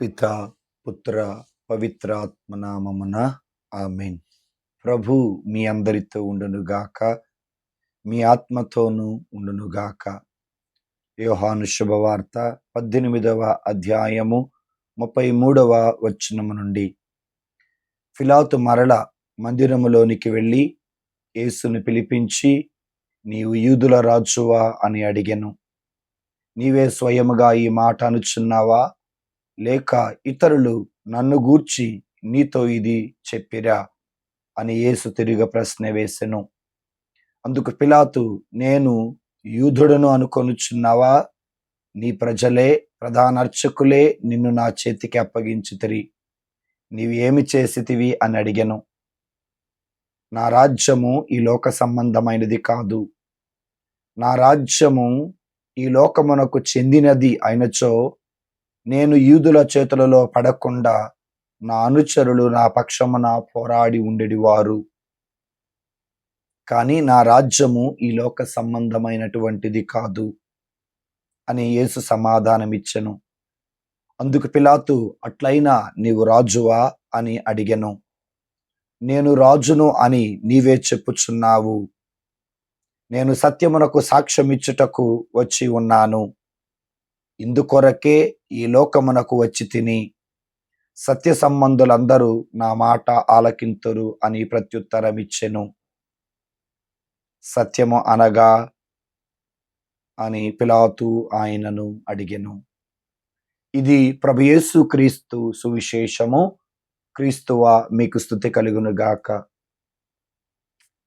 పిత పుత్ర పవిత్రాత్మ నామమున ఆమెన్. ప్రభు మీ అందరితో ఉండునుగాక మీ ఆత్మతోనూ ఉండునుగాక యోహాను శుభవార్త పద్దెనిమిదవ అధ్యాయము ముప్పై మూడవ వచనము నుండి. ఫిలాతు మరల మందిరములోనికి వెళ్ళి యేసును పిలిపించి నీవు యూదుల రాజువా అని అడిగెను. నీవే స్వయముగా ఈ మాట అనుచున్నావా? లేక ఇతరులు నన్ను గూర్చి నీతో ఇది చెప్పిరా అని యేసు తిరిగి ప్రశ్న వేసెను. అందుకు పిలాతు నేను యూధుడను అనుకొనుచున్నావా? నీ ప్రజలే ప్రధాన అర్చకులే నిన్ను నా చేతికి అప్పగించితిరి. నీవు ఏమి చేసితివి? అని అడిగెను. నా రాజ్యము ఈ లోక సంబంధమైనది కాదు. నా రాజ్యము ఈ లోకమునకు చెందినది అయినచో నేను యూదుల చేతులలో పడకుండా నా అనుచరులు నా పక్షమున పోరాడి ఉండేవారు. కానీ నా రాజ్యము ఈ లోక సంబంధమైనటువంటిది కాదు అని యేసు సమాధానమిచ్చెను. అందుకు పిలాతు అట్లయినా నీవు రాజువా? అని అడిగెను. నేను రాజును అని నీవే చెప్పుచున్నావు. నేను సత్యమునకు సాక్ష్యమిచ్చుటకు వచ్చి ఉన్నాను. ఇందుకొరకే ఈ లోకమునకు వచ్చి తిని సత్య సంబంధులందరూ నా మాట ఆలకింతురు అని ప్రత్యుత్తరం ఇచ్చెను సత్యము అనగా అని పిలాతు ఆయనను అడిగెను. ఇది ప్రభయేసు క్రీస్తు సువిశేషము. క్రీస్తువ మీకు స్థుతి కలుగునుగాక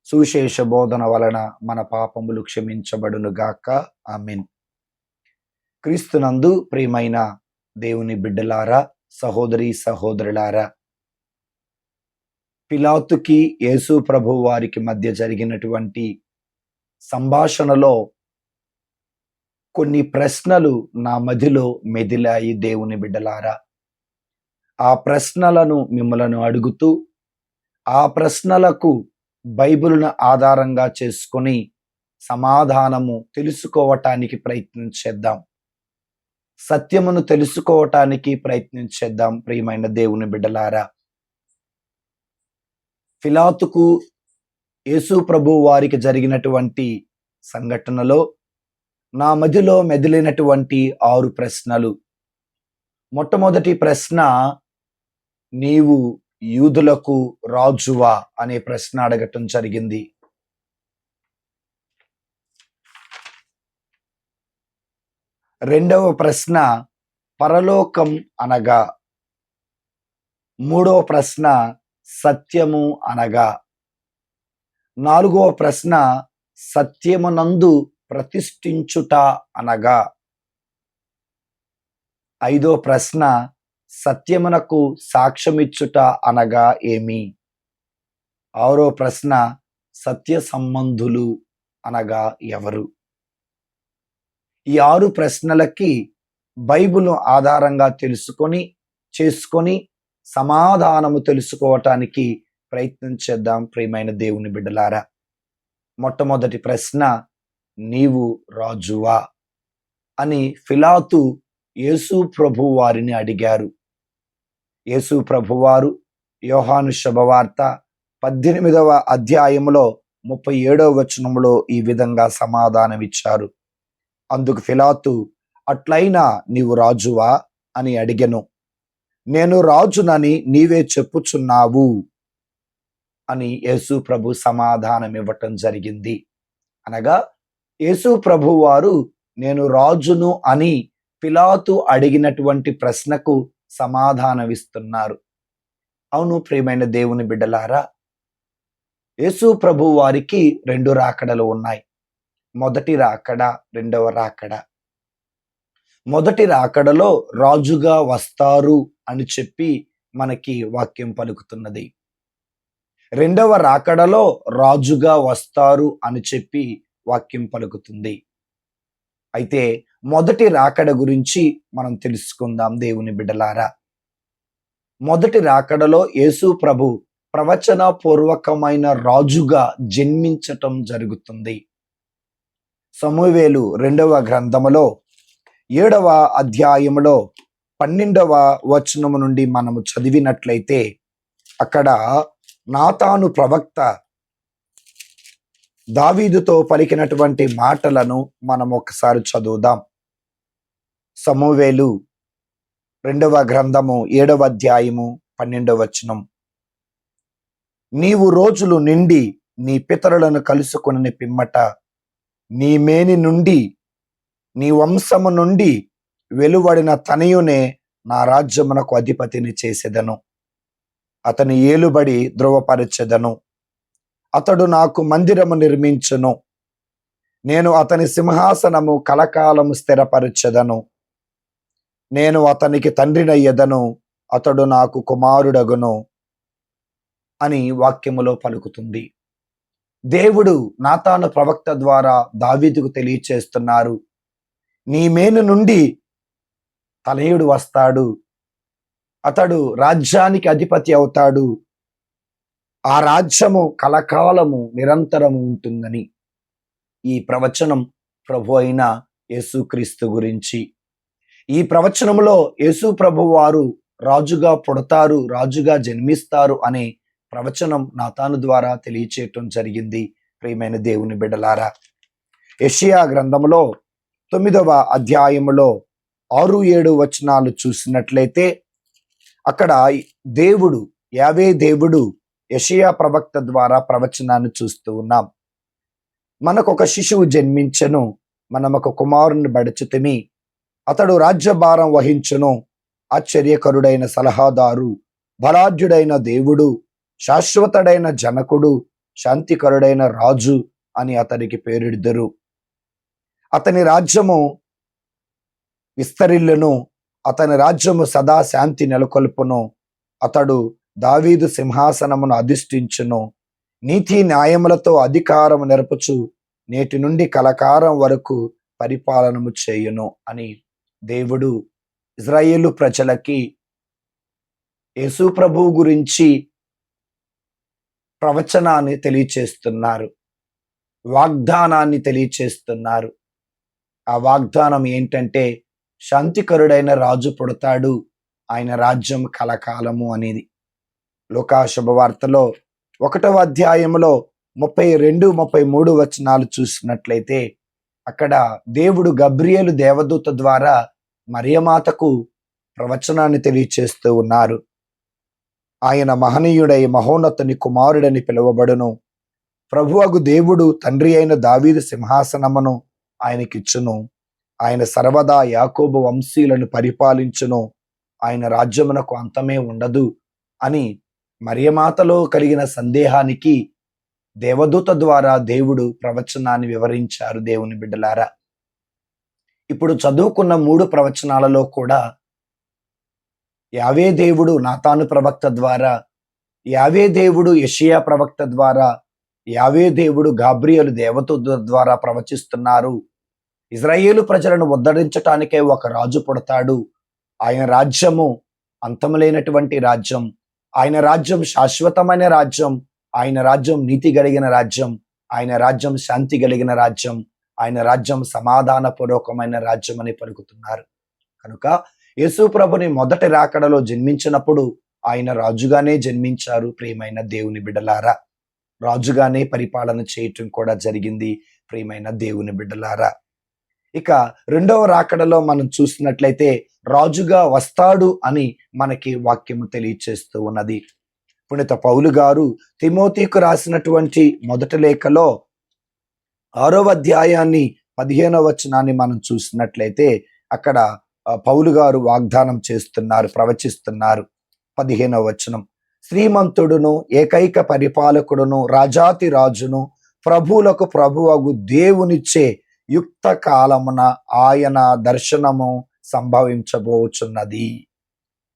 సువిశేష బోధన వలన మన పాపములు క్షమించబడును గాక. ఆమెన్. క్రీస్తునందు ప్రియమైన దేవుని బిడ్డలారా సహోదరి సహోదరులారా పిలాతుకి యేసు ప్రభు వారికి మధ్య జరిగినటువంటి సంభాషణలో కొన్ని ప్రశ్నలు నా మదిలో మెదిలాయి దేవుని బిడ్డలారా. ఆ ప్రశ్నలను మిమ్మలను అడుగుతూ ఆ ప్రశ్నలకు బైబిల్ను ఆధారంగా చేసుకొని సమాధానము తెలుసుకోవటానికి ప్రయత్నం చేద్దాం. సత్యమును తెలుసుకోవటానికి ప్రయత్నించేద్దాం ప్రియమైన దేవుని బిడ్డలారా. ఫిలాతుకు యేసు ప్రభు వారికి జరిగినటువంటి సంఘటనలో నా మధ్యలో మెదిలినటువంటి ఆరు ప్రశ్నలు. మొట్టమొదటి ప్రశ్న నీవు యూదులకు రాజువా? అనే ప్రశ్న అడగటం జరిగింది. రెండవ ప్రశ్న పరలోకం అనగా. మూడవ ప్రశ్న సత్యము అనగా. నాలుగవ ప్రశ్న సత్యమునందు ప్రతిష్ఠించుట అనగా. ఐదో ప్రశ్న సత్యమునకు సాక్ష్యమిచ్చుట అనగా ఏమి? ఆరో ప్రశ్న సత్య సంబంధులు అనగా ఎవరు? ఈ ఆరు ప్రశ్నలకి బైబుల్ ఆధారంగా తెలుసుకొని చేసుకొని సమాధానము తెలుసుకోవటానికి ప్రయత్నం చేద్దాం ప్రియమైన దేవుని బిడ్డలారా. మొట్టమొదటి ప్రశ్న నీవు రాజువా? అని ఫిలాతు యేసు ప్రభు వారిని అడిగారు. యేసు ప్రభువారు యోహాను శుభవార్త పద్దెనిమిదవ అధ్యాయంలో ముప్పై ఏడవ వచనంలో ఈ విధంగా సమాధానమిచ్చారు. అందుకు ఫిలాతు అట్లయినా నీవు రాజువా? అని అడిగెను. నేను రాజునని నీవే చెప్పుచున్నావు అని యేసు ప్రభు సమాధానం ఇవ్వటం జరిగింది. అనగా యేసు ప్రభు వారు నేను రాజును అని పిలాతు అడిగినటువంటి ప్రశ్నకు సమాధానమిస్తున్నారు. అవును ప్రియమైన దేవుని బిడ్డలారా యేసు ప్రభు వారికి రెండు రాకడలు ఉన్నాయి. మొదటి రాకడ రెండవ రాకడ. మొదటి రాకడలో రాజుగా వస్తారు అని చెప్పి మనకి వాక్యం పలుకుతున్నది. రెండవ రాకడలో రాజుగా వస్తారు అని చెప్పి వాక్యం పలుకుతుంది. అయితే మొదటి రాకడ గురించి మనం తెలుసుకుందాం దేవుని బిడ్డలారా. మొదటి రాకడలో యేసు ప్రభు ప్రవచన పూర్వకమైన రాజుగా జన్మించటం జరుగుతుంది. సమూవేలు రెండవ గ్రంథములో ఏడవ అధ్యాయములో పన్నెండవ వచనము నుండి మనము చదివినట్లయితే అక్కడ నాతాను ప్రవక్త దావీదుతో పలికినటువంటి మాటలను మనం ఒకసారి చదువుదాం. సమూవేలు రెండవ గ్రంథము ఏడవ అధ్యాయము పన్నెండవ వచనం. నీవు రోజులు నిండి నీ పితరులను కలుసుకుని పిమ్మట నీ మేని నుండి నీ వంశము నుండి వెలువడిన తనయునే నా రాజ్యమునకు అధిపతిని చేసేదను. అతని ఏలుబడి ధృవపరచెదను. అతడు నాకు మందిరము నిర్మించును. నేను అతని సింహాసనము కలకాలము స్థిరపరచెదను. నేను అతనికి తండ్రినయ్యదను అతడు నాకు కుమారుడగును అని వాక్యములో పలుకుతుంది. దేవుడు నాతాను ప్రవక్త ద్వారా దావీదుకు తెలియచేస్తున్నారు. నీ మేను నుండి తలయుడు వస్తాడు. అతడు రాజ్యానికి అధిపతి అవుతాడు. ఆ రాజ్యము కలకాలము నిరంతరము ఉంటుందని ఈ ప్రవచనం ప్రభు అయిన యేసుక్రీస్తు గురించి. ఈ ప్రవచనంలో యేసు ప్రభు వారు రాజుగా పుడతారు రాజుగా జన్మిస్తారు అనే ప్రవచనం నాతాను ద్వారా తెలియచేయటం జరిగింది. ప్రియమైన దేవుని బిడ్డలారా యషియా గ్రంథంలో తొమ్మిదవ అధ్యాయములో ఆరు ఏడు వచనాలు చూసినట్లయితే అక్కడ దేవుడు యావే దేవుడు యషియా ప్రవక్త ద్వారా ప్రవచనాన్ని చూస్తూ ఉన్నాం. మనకు ఒక శిశువు జన్మించను మనమొక ఒక కుమారుని బడచుతిమి అతడు రాజ్యభారం వహించును ఆశ్చర్యకరుడైన సలహాదారు బలాఢ్యుడైన దేవుడు శాశ్వతుడైన జనకుడు శాంతికరుడైన రాజు అని అతనికి పేరిద్దరు అతని రాజ్యము విస్తరిల్లును అతని రాజ్యము సదా శాంతి నెలకొల్పును. అతడు దావీదు సింహాసనమును అధిష్ఠించును. నీతి న్యాయములతో అధికారము నెరపుచు నేటి నుండి కలకారం వరకు పరిపాలనము చేయును అని దేవుడు ఇజ్రాయేలు ప్రజలకి యేసు ప్రభువు గురించి ప్రవచనాన్ని తెలియచేస్తున్నారు. వాగ్దానాన్ని తెలియచేస్తున్నారు. ఆ వాగ్దానం ఏంటంటే శాంతికరుడైన రాజు పుడతాడు ఆయన రాజ్యం కలకాలము అనేది. లోకా శుభవార్తలో ఒకటవ అధ్యాయంలో ముప్పై రెండు ముప్పై మూడు వచనాలు చూసినట్లయితే అక్కడ దేవుడు గబ్రియలు దేవదూత ద్వారా మరియమాతకు ప్రవచనాన్ని తెలియచేస్తూ ఉన్నారు. ఆయన మహనీయుడై మహోన్నతుని కుమారుడని పిలువబడును. ప్రభువగు దేవుడు తండ్రి అయిన దావీదు సింహాసనమును ఆయనకిచ్చును. ఆయన సర్వదా యాకోబు వంశీయులను పరిపాలించును. ఆయన రాజ్యమునకు అంతమే ఉండదు అని మరియమాతలో కలిగిన సందేహానికి దేవదూత ద్వారా దేవుడు ప్రవచనాన్ని వివరించారు దేవుని బిడ్డలారా. ఇప్పుడు చదువుకున్న మూడు ప్రవచనాలలో కూడా యావే దేవుడు నాతాను ప్రవక్త ద్వారా యావే దేవుడు యషియా ప్రవక్త ద్వారా యావే దేవుడు గాబ్రియలు దేవత ద్వారా ప్రవచిస్తున్నారు. ఇజ్రాయేలు ప్రజలను ఉద్ధరించటానికే ఒక రాజు పుడతాడు. ఆయన రాజ్యము అంతములేనటువంటి రాజ్యం. ఆయన రాజ్యం శాశ్వతమైన రాజ్యం. ఆయన రాజ్యం నీతి కలిగిన రాజ్యం. ఆయన రాజ్యం శాంతి కలిగిన రాజ్యం. ఆయన రాజ్యం సమాధాన పూర్వకమైన రాజ్యం అని పలుకుతున్నారు. కనుక యేసుప్రభుని మొదటి రాకడలో జన్మించినప్పుడు ఆయన రాజుగానే జన్మించారు ప్రియమైన దేవుని బిడ్డలారా. రాజుగానే పరిపాలన చేయటం కూడా జరిగింది ప్రియమైన దేవుని బిడ్డలారా. ఇక రెండవ రాకడలో మనం చూసినట్లయితే రాజుగా వస్తాడు అని మనకి వాక్యము తెలియచేస్తూ ఉన్నది. పుణిత పౌలు గారు తిమోతికు రాసినటువంటి మొదటి లేఖలో ఆరవ అధ్యాయాన్ని పదిహేనవ వచనాన్ని మనం చూసినట్లయితే అక్కడ పౌలు గారు వాగ్దానం చేస్తున్నారు ప్రవచిస్తున్నారు. పదిహేనవ వచనం. శ్రీమంతుడును ఏకైక పరిపాలకుడును రాజాతి రాజును ప్రభువులకు ప్రభువగు దేవునిచ్చే యుక్త కాలమున ఆయన దర్శనము సంభవించబోచున్నది.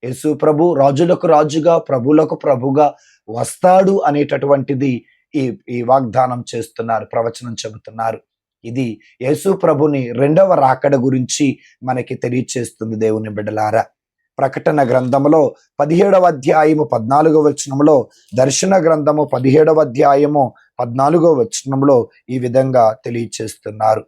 యేసు ప్రభు రాజులకు రాజుగా ప్రభులకు ప్రభుగా వస్తాడు అనేటటువంటిది ఈ ఈ వాగ్దానం చేస్తున్నారు ప్రవచనం చెబుతున్నారు. ఇది యేసు ప్రభుని రెండవ రాకడ గురించి మనకి తెలియచేస్తుంది దేవుని బిడ్డలారా. ప్రకటన గ్రంథములో పదిహేడవ అధ్యాయము పద్నాలుగో వచనంలో దర్శన గ్రంథము పదిహేడవ అధ్యాయము పద్నాలుగో వచనంలో ఈ విధంగా తెలియచేస్తున్నారు.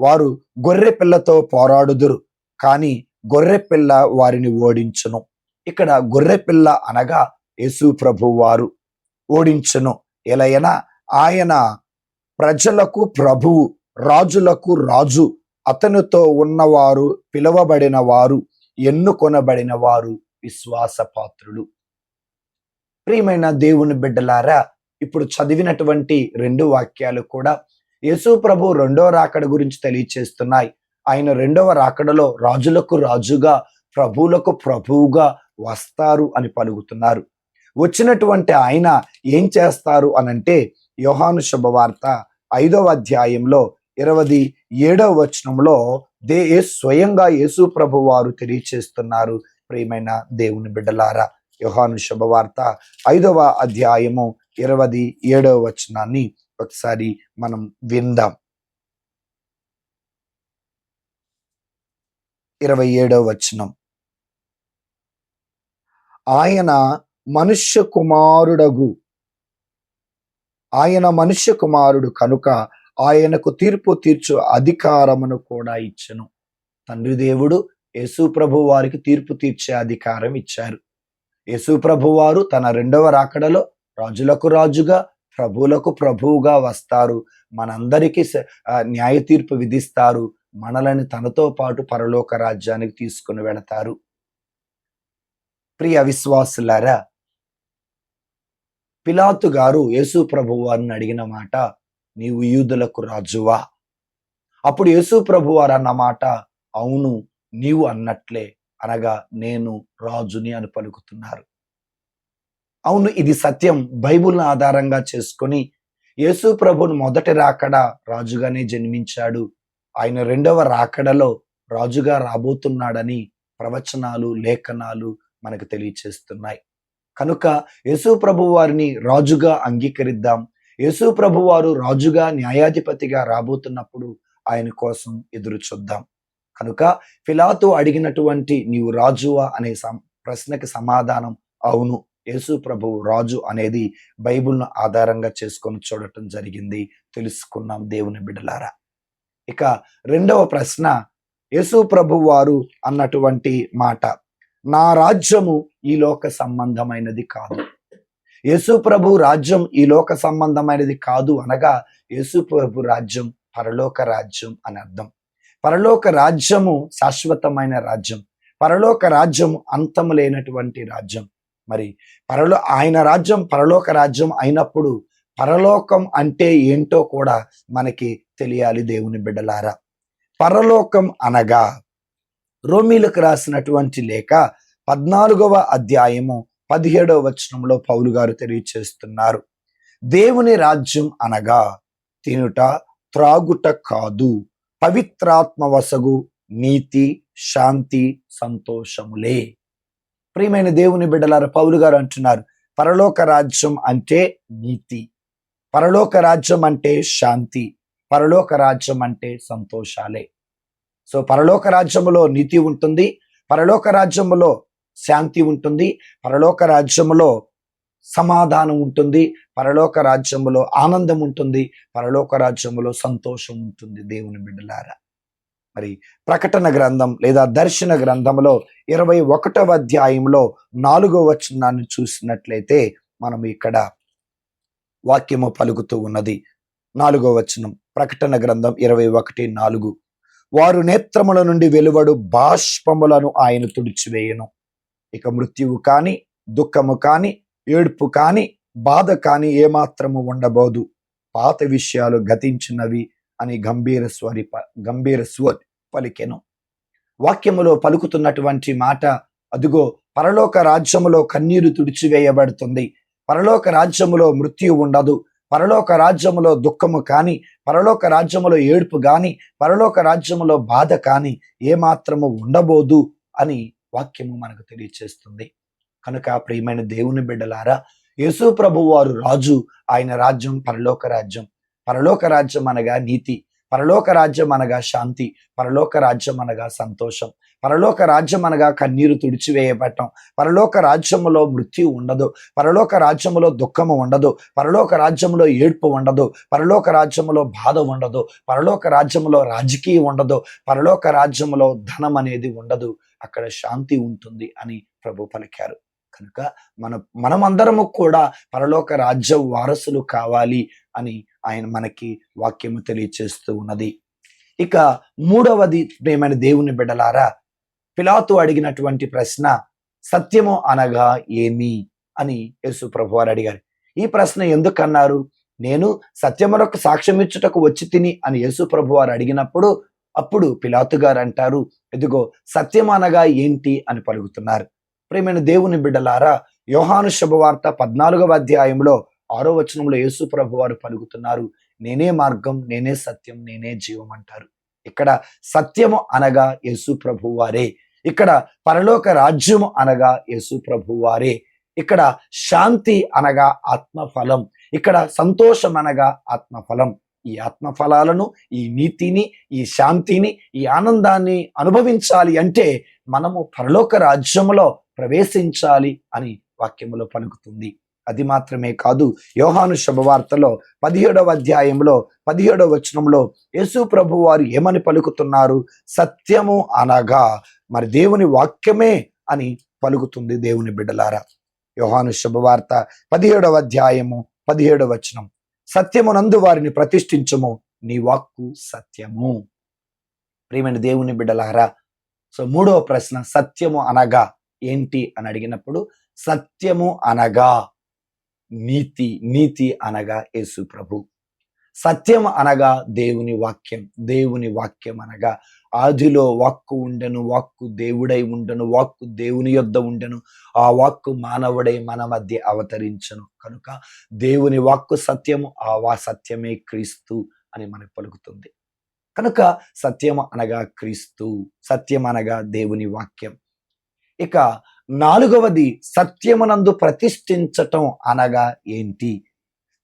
వారు గొర్రె పిల్లతో పోరాడుదురు కానీ గొర్రె పిల్ల వారిని ఓడించును. ఇక్కడ గొర్రె పిల్ల అనగా యేసు ప్రభు వారు ఓడించును. ఎలయన ఆయన ప్రజలకు ప్రభువు రాజులకు రాజు అతనితో ఉన్నవారు పిలువబడిన వారు ఎన్నుకొనబడిన వారు విశ్వాసపాత్రులు ప్రియమైన దేవుని బిడ్డలారా ఇప్పుడు చదివినటువంటి రెండు వాక్యాలు కూడా యేసు ప్రభు రెండవ రాకడ గురించి తెలియచేస్తున్నాయి. ఆయన రెండవ రాకడలో రాజులకు రాజుగా ప్రభువులకు ప్రభువుగా వస్తారు అని పలుకుతున్నారు. వచ్చినటువంటి ఆయన ఏం చేస్తారు అనంటే యోహాను శుభవార్త ఐదవ అధ్యాయంలో ఇరవది ఏడవ వచనంలో దే స్వయంగా యేసు ప్రభు వారు తెలియచేస్తున్నారు. ప్రియమైన దేవుని బిడ్డలారా యోహాను శుభవార్త ఐదవ అధ్యాయము ఇరవై ఏడవ వచనాన్ని ఒకసారి మనం విందాం. ఇరవై ఏడవ వచనం. ఆయన మనుష్య కుమారుడగు. ఆయన మనుష్య కుమారుడు కనుక ఆయనకు తీర్పు తీర్చు అధికారమును కూడా ఇచ్చను. తండ్రి దేవుడు యేసు ప్రభు వారికి తీర్పు తీర్చే అధికారం ఇచ్చారు. యేసు ప్రభు వారు తన రెండవ రాకడలో రాజులకు రాజుగా ప్రభువులకు ప్రభువుగా వస్తారు. మనందరికీ న్యాయ తీర్పు విధిస్తారు. మనలని తనతో పాటు పరలోక రాజ్యానికి తీసుకుని వెళతారు. ప్రియ విశ్వాసులారా పిలాతు గారు యేసు ప్రభు వారిని అడిగిన మాట నీవు యూదులకు రాజువా? అప్పుడు యేసు ప్రభు వారు అన్న మాట అవును నీవు అన్నట్లే అనగా నేను రాజుని అని పలుకుతున్నారు. అవును ఇది సత్యం. బైబిల్ను ఆధారంగా చేసుకొని యేసు ప్రభుని మొదటి రాకడ రాజుగానే జన్మించాడు. ఆయన రెండవ రాకడలో రాజుగా రాబోతున్నాడని ప్రవచనాలు లేఖనాలు మనకు తెలియచేస్తున్నాయి. కనుక యేసు ప్రభు వారిని రాజుగా అంగీకరిద్దాం. యేసు ప్రభు వారు రాజుగా న్యాయాధిపతిగా రాబోతున్నప్పుడు ఆయన కోసం ఎదురు చూద్దాం. కనుక ఫిలాతో అడిగినటువంటి నీవు రాజువా? అనే సం- ప్రశ్నకి సమాధానం అవును. యేసు ప్రభువు రాజు అనేది బైబుల్ను ఆధారంగా చేసుకొని చూడటం జరిగింది. తెలుసుకున్నాం దేవుని బిడ్డలారా. ఇక రెండవ ప్రశ్న యేసు ప్రభు వారు అన్నటువంటి మాట నా రాజ్యము ఈ లోక సంబంధమైనది కాదు. యేసు ప్రభు రాజ్యం ఈ లోక సంబంధమైనది కాదు అనగా యేసు ప్రభు రాజ్యం పరలోక రాజ్యం అని అర్థం. పరలోక రాజ్యము శాశ్వతమైన రాజ్యం. పరలోక రాజ్యం అంతము లేనటువంటి రాజ్యం. మరి పరలో ఆయన రాజ్యం పరలోక రాజ్యం అయినప్పుడు పరలోకం అంటే ఏంటో కూడా మనకి తెలియాలి దేవుని బిడ్డలారా. పరలోకం అనగా రోమీలకు రాసినటువంటి లేఖ పద్నాలుగవ అధ్యాయము పదిహేడవ వచనంలో పౌలు గారు తెలియచేస్తున్నారు. దేవుని రాజ్యం అనగా తినుట త్రాగుట కాదు. పవిత్రాత్మ వసగు నీతి శాంతి సంతోషములే. ప్రియమైన దేవుని బిడ్డలారు పౌలు గారు అంటున్నారు పరలోక రాజ్యం అంటే నీతి. పరలోక రాజ్యం అంటే శాంతి. పరలోక రాజ్యం అంటే సంతోషాలే. సో పరలోక రాజ్యములో నీతి ఉంటుంది. పరలోక రాజ్యములో శాంతి ఉంటుంది. పరలోక రాజ్యములో సమాధానం ఉంటుంది. పరలోక రాజ్యములో ఆనందం ఉంటుంది. పరలోక రాజ్యములో సంతోషం ఉంటుంది. దేవుని బిడ్డలారా మరి ప్రకటన గ్రంథం లేదా దర్శన గ్రంథంలో ఇరవై ఒకటవ అధ్యాయంలో నాలుగో వచనాన్ని చూసినట్లయితే మనం ఇక్కడ వాక్యము పలుకుతూ ఉన్నది. నాలుగో వచనం ప్రకటన గ్రంథం ఇరవై ఒకటి నాలుగు. వారు నేత్రముల నుండి వెలువడు బాష్పములను ఆయన తుడిచివేయను. ఇక మృత్యువు కానీ దుఃఖము కానీ ఏడుపు కానీ బాధ కానీ ఏమాత్రము ఉండబోదు. పాత విషయాలు గతించినవి అని గంభీర స్వరి ప- గంభీర స్వర్ పలికెను వాక్యములో పలుకుతున్నటువంటి మాట అదిగో పరలోక రాజ్యములో కన్నీరు తుడిచివేయబడుతుంది. పరలోక రాజ్యములో మృత్యు ఉండదు. పరలోక రాజ్యములో దుఃఖము కానీ పరలోక రాజ్యములో ఏడుపు కానీ పరలోక రాజ్యములో బాధ కానీ ఏమాత్రము ఉండబోదు అని వాక్యము మనకు తెలియచేస్తుంది. కనుక ప్రియమైన దేవుని బిడ్డలారా యేసు ప్రభు వారు రాజు ఆయన రాజ్యం పరలోక రాజ్యం. పరలోక రాజ్యం అనగా నీతి పరలోక రాజ్యం అనగా శాంతి పరలోక రాజ్యం అనగా సంతోషం. పరలోక రాజ్యం అనగా కన్నీరు తుడిచివేయబడటం. పరలోక రాజ్యములో మృత్యు ఉండదు. పరలోక రాజ్యములో దుఃఖము ఉండదు. పరలోక రాజ్యములో ఏడ్పు ఉండదు. పరలోక రాజ్యములో బాధ ఉండదు. పరలోక రాజ్యములో రాజకీయం ఉండదు. పరలోక రాజ్యములో ధనం అనేది ఉండదు. అక్కడ శాంతి ఉంటుంది అని ప్రభు పలికారు. కనుక మన మనమందరము కూడా పరలోక రాజ్య వారసులు కావాలి అని ఆయన మనకి వాక్యము తెలియచేస్తూ ఉన్నది. ఇక మూడవది ప్రేమైన దేవుని బిడ్డలారా పిలాతు అడిగినటువంటి ప్రశ్న సత్యము అనగా ఏమి? అని యేసు ప్రభు వారు అడిగారు. ఈ ప్రశ్న ఎందుకన్నారు నేను సత్యమునకు సాక్ష్యం ఇచ్చుటకు వచ్చి తిని అని యేసు ప్రభు వారు అడిగినప్పుడు అప్పుడు పిలాతు గారు అంటారు ఎదుగో సత్యం అనగా ఏంటి? అని పలుకుతున్నారు. ప్రేమైన దేవుని బిడ్డలారా యోహాను శుభవార్త పద్నాలుగవ అధ్యాయంలో ఆరో వచనంలో యేసు ప్రభు వారు పలుకుతున్నారు నేనే మార్గం నేనే సత్యం నేనే జీవం అంటారు ఇక్కడ సత్యము అనగా యేసు ప్రభు వారే. ఇక్కడ పరలోక రాజ్యము అనగా యేసు ప్రభు వారే. ఇక్కడ శాంతి అనగా ఆత్మఫలం. ఇక్కడ సంతోషం అనగా ఆత్మఫలం. ఈ ఆత్మఫలాలను ఈ నీతిని ఈ శాంతిని ఈ ఆనందాన్ని అనుభవించాలి అంటే మనము పరలోక రాజ్యములో ప్రవేశించాలి అని వాక్యములో పలుకుతుంది. అది మాత్రమే కాదు యోహాను శుభవార్తలో పదిహేడవ అధ్యాయంలో పదిహేడవ వచనంలో యేసు ప్రభు వారు ఏమని పలుకుతున్నారు? సత్యము అనగా మరి దేవుని వాక్యమే అని పలుకుతుంది దేవుని బిడ్డలారా. యోహాను శుభవార్త పదిహేడవ అధ్యాయము పదిహేడవ వచనం. సత్యమునందు వారిని ప్రతిష్ఠించము నీ వాక్కు సత్యము. ప్రియమైన దేవుని బిడ్డలారా సో మూడవ ప్రశ్న సత్యము అనగా ఏంటి అని అడిగినప్పుడు సత్యము అనగా నీతి నీతి అనగా యేసు ప్రభు. సత్యం అనగా దేవుని వాక్యం దేవుని వాక్యం అనగా ఆదిలో వాక్కు ఉండెను వాక్కు దేవుడై ఉండెను వాక్కు దేవుని యొద్ద ఉండెను ఆ వాక్కు మానవుడై మన మధ్య అవతరించను. కనుక దేవుని వాక్కు సత్యము ఆ వా సత్యమే క్రీస్తు అని మనకు పలుకుతుంది. కనుక సత్యం అనగా క్రీస్తు సత్యం అనగా దేవుని వాక్యం. ఇక నాలుగవది సత్యమునందు ప్రతిష్ఠించటం అనగా ఏంటి?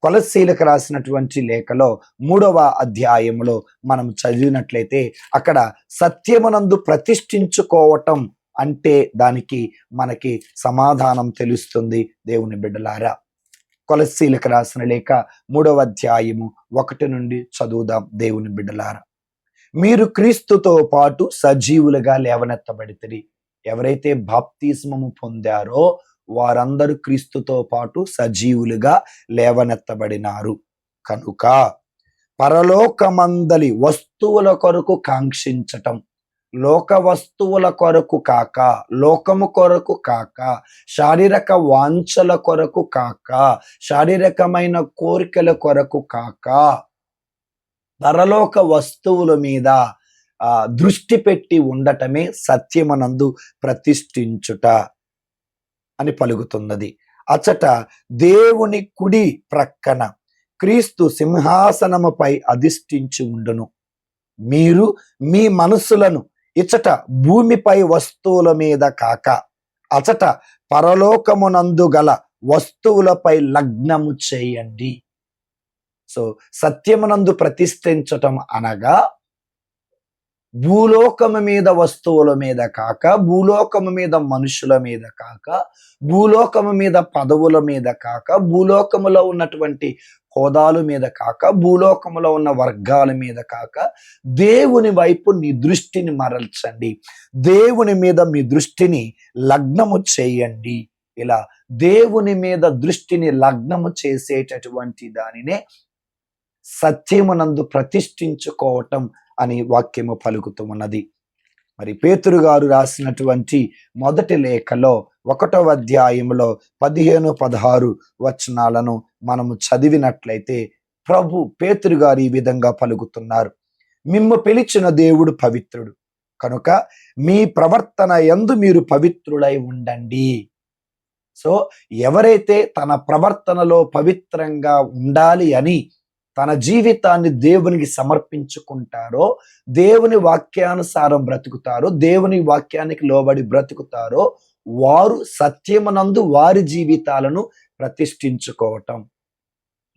కొలశీలకు రాసినటువంటి లేఖలో మూడవ అధ్యాయములో మనం చదివినట్లయితే అక్కడ సత్యమునందు ప్రతిష్ఠించుకోవటం అంటే దానికి మనకి సమాధానం తెలుస్తుంది దేవుని బిడ్డలారా. కొలశీలకు రాసిన లేఖ మూడవ అధ్యాయము ఒకటి నుండి చదువుదాం దేవుని బిడ్డలారా. మీరు క్రీస్తుతో పాటు సజీవులుగా లేవనెత్తబడితే ఎవరైతే బాప్తిస్మము పొందారో వారందరూ క్రీస్తుతో పాటు సజీవులుగా లేవనెత్తబడినారు. కనుక పరలోకమందలి వస్తువుల కొరకు కాంక్షించటం లోక వస్తువుల కొరకు కాక లోకము కొరకు కాక శారీరక వాంఛల కొరకు కాక శారీరకమైన కోరికల కొరకు కాక పరలోక వస్తువుల మీద దృష్టి పెట్టి ఉండటమే సత్యమనందు ప్రతిష్ఠించుట. అని పలుకుతున్నది. అచట దేవుని కుడి ప్రక్కన క్రీస్తు సింహాసనముపై అధిష్ఠించి ఉండును. మీరు మీ మనసులను ఇచట భూమిపై వస్తువుల మీద కాక అచట పరలోకమునందు గల వస్తువులపై లగ్నము చేయండి. సో సత్యమునందు ప్రతిష్ఠించటం అనగా భూలోకము మీద వస్తువుల మీద కాక భూలోకము మీద మనుషుల మీద కాక భూలోకము మీద పదవుల మీద కాక భూలోకములో ఉన్నటువంటి హోదాల మీద కాక భూలోకములో ఉన్న వర్గాల మీద కాక దేవుని వైపు నీ దృష్టిని మరల్చండి. దేవుని మీద మీ దృష్టిని లగ్నము చేయండి. ఇలా దేవుని మీద దృష్టిని లగ్నము చేసేటటువంటి దానినే సత్యమునందు ప్రతిష్ఠించుకోవటం అని వాక్యము పలుకుతూ ఉన్నది. మరి పేతురు గారు రాసినటువంటి మొదటి లేఖలో ఒకటవ అధ్యాయంలో పదిహేను పదహారు వచనాలను మనము చదివినట్లయితే ప్రభు పేతురు గారు ఈ విధంగా పలుకుతున్నారు. మిమ్ము పిలిచిన దేవుడు పవిత్రుడు. కనుక మీ ప్రవర్తన ఎందు మీరు పవిత్రుడై ఉండండి. సో ఎవరైతే తన ప్రవర్తనలో పవిత్రంగా ఉండాలి అని తన జీవితాన్ని దేవునికి సమర్పించుకుంటారో దేవుని వాక్యానుసారం బ్రతుకుతారో దేవుని వాక్యానికి లోబడి బ్రతుకుతారో వారు సత్యమునందు వారి జీవితాలను ప్రతిష్ఠించుకోవటం.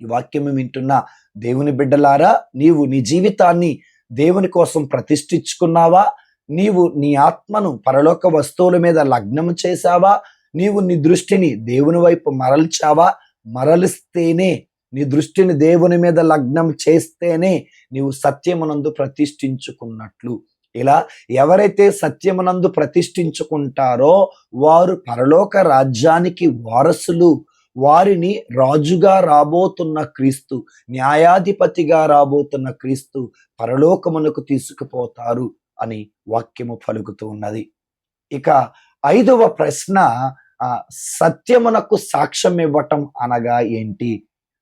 ఈ వాక్యము వింటున్న దేవుని బిడ్డలారా నీవు నీ జీవితాన్ని దేవుని కోసం ప్రతిష్ఠించుకున్నావా? నీవు నీ ఆత్మను పరలోక వస్తువుల మీద లగ్నం చేశావా? నీవు నీ దృష్టిని దేవుని వైపు మరల్చావా? మరలిస్తేనే నీ దృష్టిని దేవుని మీద లగ్నం చేస్తేనే నీవు సత్యమునందు ప్రతిష్ఠించుకున్నట్లు. ఇలా ఎవరైతే సత్యమునందు ప్రతిష్ఠించుకుంటారో వారు పరలోక రాజ్యానికి వారసులు. వారిని రాజుగా రాబోతున్న క్రీస్తు న్యాయాధిపతిగా రాబోతున్న క్రీస్తు పరలోకమునకు తీసుకుపోతారు అని వాక్యము పలుకుతూ ఉన్నది. ఇక ఐదవ ప్రశ్న సత్యమునకు సాక్ష్యం ఇవ్వటం అనగా ఏంటి?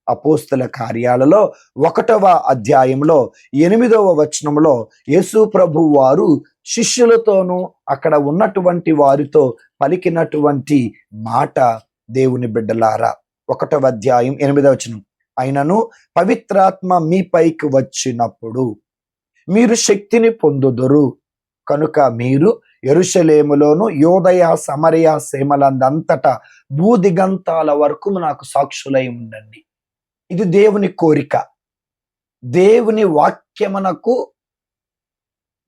అపోస్తుల కార్యాలలో ఒకటవ అధ్యాయంలో ఎనిమిదవ వచనంలో యేసు ప్రభు వారు శిష్యులతోనూ అక్కడ ఉన్నటువంటి వారితో పలికినటువంటి మాట దేవుని బిడ్డలారా. ఒకటవ అధ్యాయం ఎనిమిదవ వచనం. అయినను పవిత్రాత్మ మీపైకి వచ్చినప్పుడు మీరు శక్తిని పొందుదురు. కనుక మీరు ఎరుషలేములోను యోదయ సమరయ సేమలందంతటా భూదిగంతాల వరకు నాకు సాక్షులై ఉండండి. ఇది దేవుని కోరిక. దేవుని వాక్యమునకు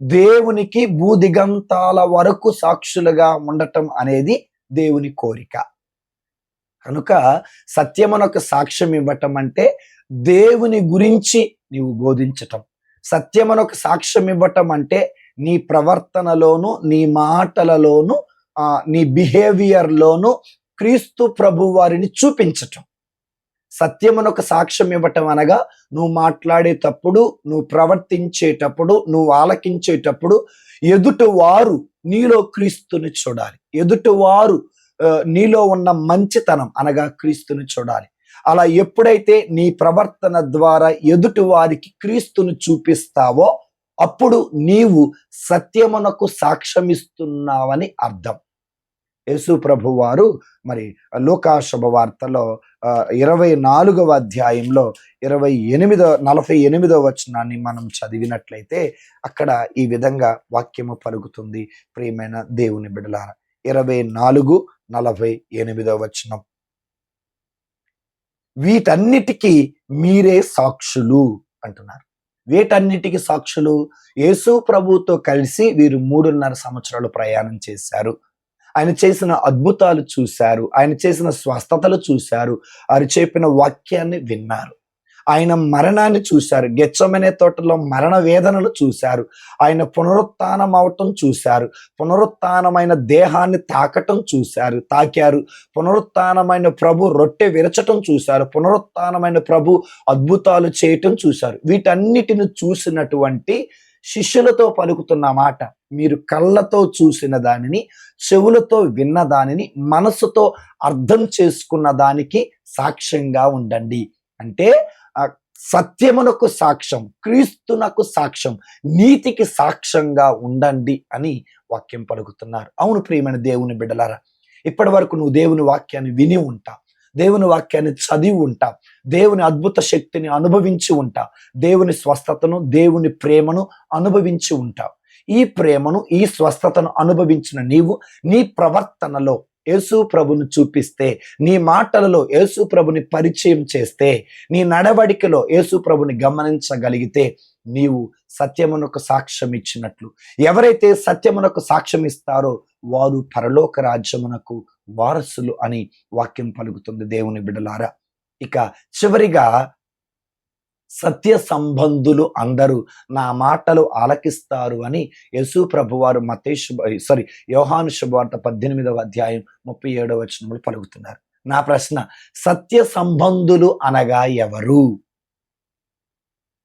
దేవునికి భూదిగంతాల వరకు సాక్షులుగా ఉండటం అనేది దేవుని కోరిక. కనుక సత్యమునకు సాక్ష్యం ఇవ్వటం అంటే దేవుని గురించి నీవు బోధించటం. సత్యమునకు సాక్ష్యం ఇవ్వటం అంటే నీ ప్రవర్తనలోను నీ మాటలలోను నీ బిహేవియర్లోను క్రీస్తు ప్రభు వారిని చూపించటం. సత్యమునకు సాక్ష్యం ఇవ్వటం అనగా నువ్వు మాట్లాడేటప్పుడు నువ్వు ప్రవర్తించేటప్పుడు నువ్వు ఆలకించేటప్పుడు ఎదుటి వారు నీలో క్రీస్తుని చూడాలి. ఎదుటి వారు నీలో ఉన్న మంచితనం అనగా క్రీస్తుని చూడాలి. అలా ఎప్పుడైతే నీ ప్రవర్తన ద్వారా ఎదుటి వారికి క్రీస్తును చూపిస్తావో అప్పుడు నీవు సత్యమునకు సాక్ష్యమిస్తున్నావని అర్థం. యేసు ప్రభు వారు మరి లోకా శుభవార్తలో ఇరవై నాలుగవ అధ్యాయంలో ఇరవై ఎనిమిదో నలభై ఎనిమిదో వచనాన్ని మనం చదివినట్లయితే అక్కడ ఈ విధంగా వాక్యము పలుకుతుంది. ప్రియమైన దేవుని బిడలార ఇరవై నాలుగు నలభై ఎనిమిదో వచనం. వీటన్నిటికీ మీరే సాక్షులు అంటున్నారు. వీటన్నిటికి సాక్షులు? యేసు ప్రభుతో కలిసి వీరు మూడున్నర సంవత్సరాలు ప్రయాణం చేశారు. ఆయన చేసిన అద్భుతాలు చూశారు. ఆయన చేసిన స్వస్థతలు చూశారు. ఆయన చెప్పిన వాక్యాన్ని విన్నారు. ఆయన మరణాన్ని చూశారు. గెచ్చమనే తోటలో మరణ వేదనలు చూశారు. ఆయన పునరుత్నం అవటం చూశారు. పునరుత్నమైన దేహాన్ని తాకటం చూశారు. తాకారు. పునరుత్నమైన ప్రభు రొట్టె విరచటం చూశారు. పునరుత్నమైన ప్రభు అద్భుతాలు చేయటం చూశారు. వీటన్నిటిని చూసినటువంటి శిష్యులతో పలుకుతున్న మాట మీరు కళ్ళతో చూసిన దానిని చెవులతో విన్న దానిని మనసుతో అర్థం చేసుకున్న దానికి సాక్ష్యంగా ఉండండి. అంటే సత్యమునకు సాక్ష్యం క్రీస్తునకు సాక్ష్యం నీతికి సాక్ష్యంగా ఉండండి అని వాక్యం పలుకుతున్నారు. అవును ప్రియమైన దేవుని బిడ్డలారా ఇప్పటి వరకు నువ్వు దేవుని వాక్యాన్ని విని ఉంటా దేవుని వాక్యాన్ని చదివి ఉంటా. దేవుని అద్భుత శక్తిని అనుభవించి ఉంటా. దేవుని స్వస్థతను దేవుని ప్రేమను అనుభవించి ఉంటావు ఈ ప్రేమను ఈ స్వస్థతను అనుభవించిన నీవు నీ ప్రవర్తనలో యేసు ప్రభుని చూపిస్తే నీ మాటలలో యేసు ప్రభుని పరిచయం చేస్తే నీ నడవడికలో యేసు ప్రభుని గమనించగలిగితే నీవు సత్యమునకు సాక్ష్యం ఇచ్చినట్లు. ఎవరైతే సత్యమునకు సాక్ష్యం ఇస్తారో వారు పరలోక రాజ్యమునకు వారసులు అని వాక్యం పలుకుతుంది దేవుని బిడ్డలారా. ఇక చివరిగా సత్య సంబంధులు అందరూ నా మాటలు ఆలకిస్తారు అని యశు ప్రభువారు మతేష్ సారీ యోహాను శుభవార్త పద్దెనిమిదవ అధ్యాయం ముప్పై ఏడవ వచనంలో పలుకుతున్నారు. నా ప్రశ్న సత్య సంబంధులు అనగా ఎవరు?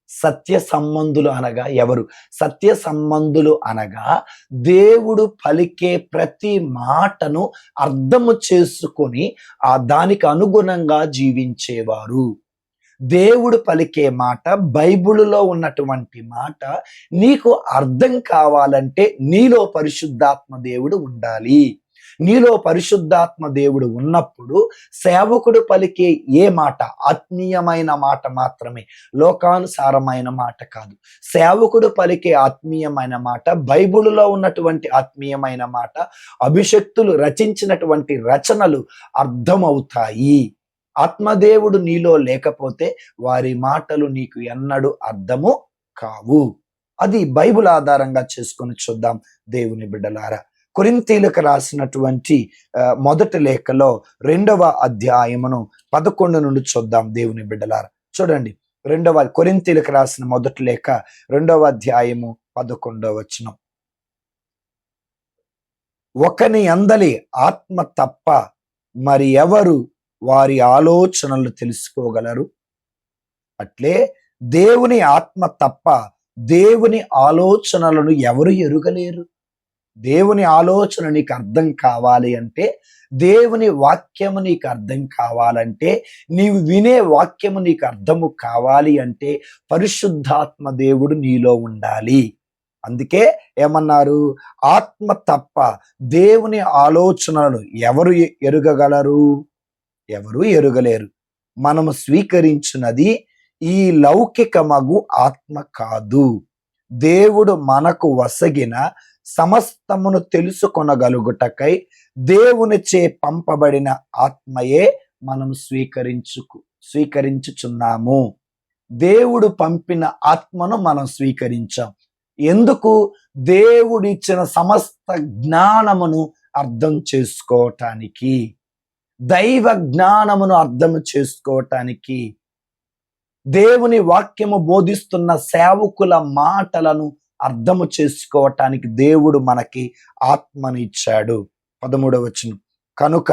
సత్య సంబంధులు అనగా ఎవరు? సత్య సంబంధులు అనగా దేవుడు పలికే ప్రతి మాటను అర్థము చేసుకొని ఆ దానికి అనుగుణంగా జీవించేవారు. దేవుడు పలికే మాట బైబిలులో ఉన్నటువంటి మాట నీకు అర్థం కావాలంటే నీలో పరిశుద్ధాత్మ దేవుడు ఉండాలి. నీలో పరిశుద్ధాత్మ దేవుడు ఉన్నప్పుడు సేవకుడు పలికే ఏ మాట? ఆత్మీయమైన మాట మాత్రమే. లోకానుసారమైన మాట కాదు. సేవకుడు పలికే ఆత్మీయమైన మాట బైబిలులో ఉన్నటువంటి ఆత్మీయమైన మాట అభిషక్తులు రచించినటువంటి రచనలు అర్థమవుతాయి. ఆత్మదేవుడు నీలో లేకపోతే వారి మాటలు నీకు ఎన్నడూ అర్థము కావు. అది బైబిల్ ఆధారంగా చేసుకొని చూద్దాం దేవుని బిడ్డలారా. కొరింతీలకు రాసినటువంటి మొదటి లేఖలో రెండవ అధ్యాయమును పదకొండు నుండి చూద్దాం దేవుని బిడ్డలారా. చూడండి రెండవ కొరింతీలకు రాసిన మొదటి లేఖ రెండవ అధ్యాయము పదకొండవ వచనం. ఒకని అందలి ఆత్మ తప్ప మరి ఎవరు వారి ఆలోచనలు తెలుసుకోగలరు? అట్లే దేవుని ఆత్మ తప్ప దేవుని ఆలోచనలను ఎవరు ఎరుగలేరు? దేవుని ఆలోచన నీకు అర్థం కావాలి అంటే దేవుని వాక్యము నీకు అర్థం కావాలంటే నీవు వినే వాక్యము నీకు అర్థము కావాలి అంటే పరిశుద్ధాత్మ దేవుడు నీలో ఉండాలి. అందుకే ఏమన్నారు? ఆత్మ తప్ప దేవుని ఆలోచనలను ఎవరు ఎరుగగలరు? ఎవరు ఎరుగలేరు. మనము స్వీకరించినది ఈ లౌకికమగు ఆత్మ కాదు. దేవుడు మనకు వసగిన సమస్తమును తెలుసుకొనగలుగుటకై దేవునిచే పంపబడిన ఆత్మయే మనం స్వీకరించుకు స్వీకరించుచున్నాము. దేవుడు పంపిన ఆత్మను మనం స్వీకరించాం. ఎందుకు? దేవుడిచ్చిన సమస్త జ్ఞానమును అర్థం చేసుకోవటానికి. దైవ జ్ఞానమును అర్థం చేసుకోవటానికి. దేవుని వాక్యము బోధిస్తున్న సేవకుల మాటలను అర్థము చేసుకోవటానికి దేవుడు మనకి ఆత్మనిచ్చాడు పదమూడవ వచనం. కనుక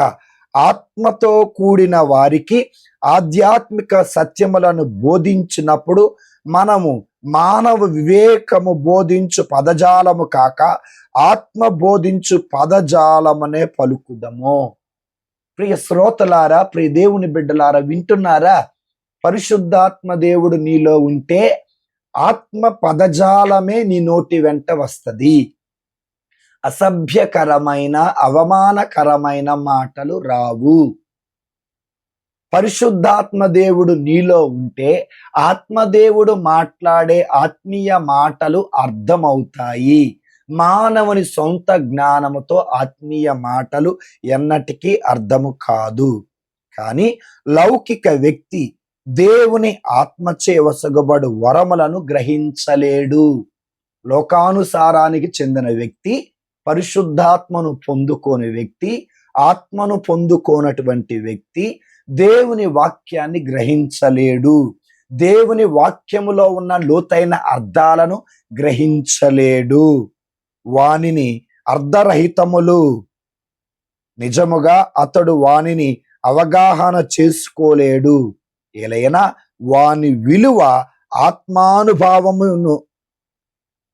ఆత్మతో కూడిన వారికి ఆధ్యాత్మిక సత్యములను బోధించినప్పుడు మనము మానవ వివేకము బోధించు పదజాలము కాక ఆత్మ బోధించు పదజాలమనే పలుకుదము. ప్రియ శ్రోతలారా ప్రియ దేవుని బిడ్డలారా వింటున్నారా? పరిశుద్ధాత్మ దేవుడు నీలో ఉంటే ఆత్మ పదజాలమే నీ నోటి వెంట వస్తుంది. అసభ్యకరమైన అవమానకరమైన మాటలు రావు. పరిశుద్ధాత్మ దేవుడు నీలో ఉంటే ఆత్మదేవుడు మాట్లాడే ఆత్మీయ మాటలు అర్థమవుతాయి. మానవుని సొంత జ్ఞానముతో ఆత్మీయ మాటలు ఎన్నటికీ అర్థము కాదు. కానీ లౌకిక వ్యక్తి దేవుని ఆత్మచే వసగబడు వరములను గ్రహించలేడు. లోకానుసారానికి చెందిన వ్యక్తి పరిశుద్ధాత్మను పొందుకోని వ్యక్తి ఆత్మను పొందుకోనటువంటి వ్యక్తి దేవుని వాక్యాన్ని గ్రహించలేడు. దేవుని వాక్యములో ఉన్న లోతైన అర్థాలను గ్రహించలేడు. వానిని అర్ధరహితములు నిజముగా అతడు వానిని అవగాహన చేసుకోలేడు. ఎలైనా వాని విలువ ఆత్మానుభావమును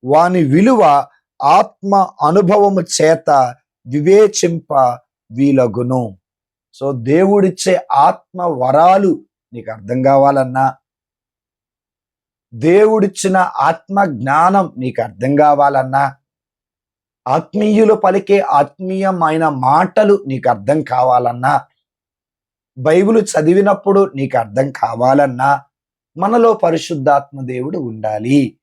వాని విలువ ఆత్మ అనుభవము చేత వివేచింప వీలగును. సో దేవుడిచ్చే ఆత్మ వరాలు నీకు అర్థం కావాలన్నా దేవుడిచ్చిన ఆత్మ జ్ఞానం నీకు అర్థం కావాలన్నా ఆత్మీయులు పలికే ఆత్మీయమైన మాటలు నీకు అర్థం కావాలన్నా బైబిల్ చదివినప్పుడు నీకు అర్థం కావాలన్నా మనలో పరిశుద్ధాత్మ దేవుడు ఉండాలి.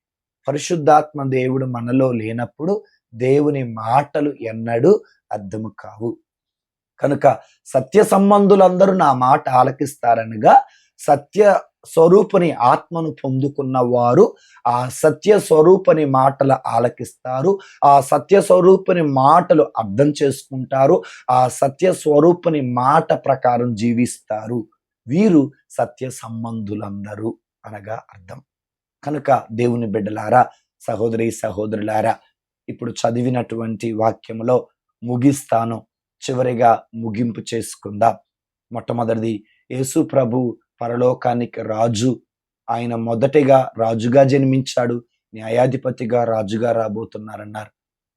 పరిశుద్ధాత్మ దేవుడు మనలో లేనప్పుడు దేవుని మాటలు ఎన్నడూ అర్థము కావు. కనుక సత్య సంబంధులందరూ నా మాట ఆలకిస్తారనగా సత్య స్వరూపుని ఆత్మను పొందుకున్న వారు ఆ సత్య స్వరూపుని మాటలు ఆలకిస్తారు. ఆ సత్య స్వరూపుని మాటలు అర్థం చేసుకుంటారు. ఆ సత్య స్వరూపుని మాట ప్రకారం జీవిస్తారు. వీరు సత్య సంబంధులందరూ అనగా అర్థం. కనుక దేవుని బిడ్డలారా సహోదరి సహోదరులారా ఇప్పుడు చదివినటువంటి వాక్యంలో ముగిస్తాను. చివరిగా ముగింపు చేసుకుందాం. మొట్టమొదటిది యేసు ప్రభు పరలోకానికి రాజు. ఆయన మొదటిగా రాజుగా జన్మించాడు. న్యాయాధిపతిగా రాజుగా రాబోతున్నారన్నారు.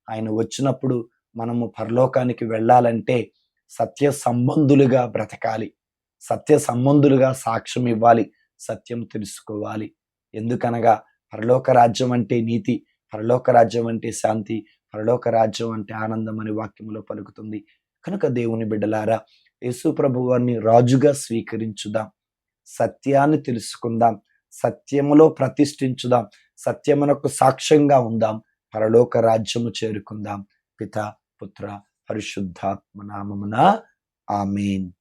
ఆయన వచ్చినప్పుడు మనము పరలోకానికి వెళ్ళాలంటే సత్య సంబంధులుగా బ్రతకాలి. సత్య సంబంధులుగా సాక్ష్యం ఇవ్వాలి. సత్యం తెలుసుకోవాలి. ఎందుకనగా పరలోక రాజ్యం అంటే నీతి పరలోక రాజ్యం అంటే శాంతి పరలోక రాజ్యం అంటే ఆనందం అనే వాక్యంలో పలుకుతుంది. కనుక దేవుని బిడ్డలారా యేసు ప్రభువాన్ని రాజుగా స్వీకరించుదాం. సత్యాన్ని తెలుసుకుందాం. సత్యములో ప్రతిష్ఠించుదాం. సత్యమునకు సాక్ష్యంగా ఉందాం. పరలోక రాజ్యము చేరుకుందాం. పిత పుత్ర పరిశుద్ధాత్మ నామమున ఆమెన్.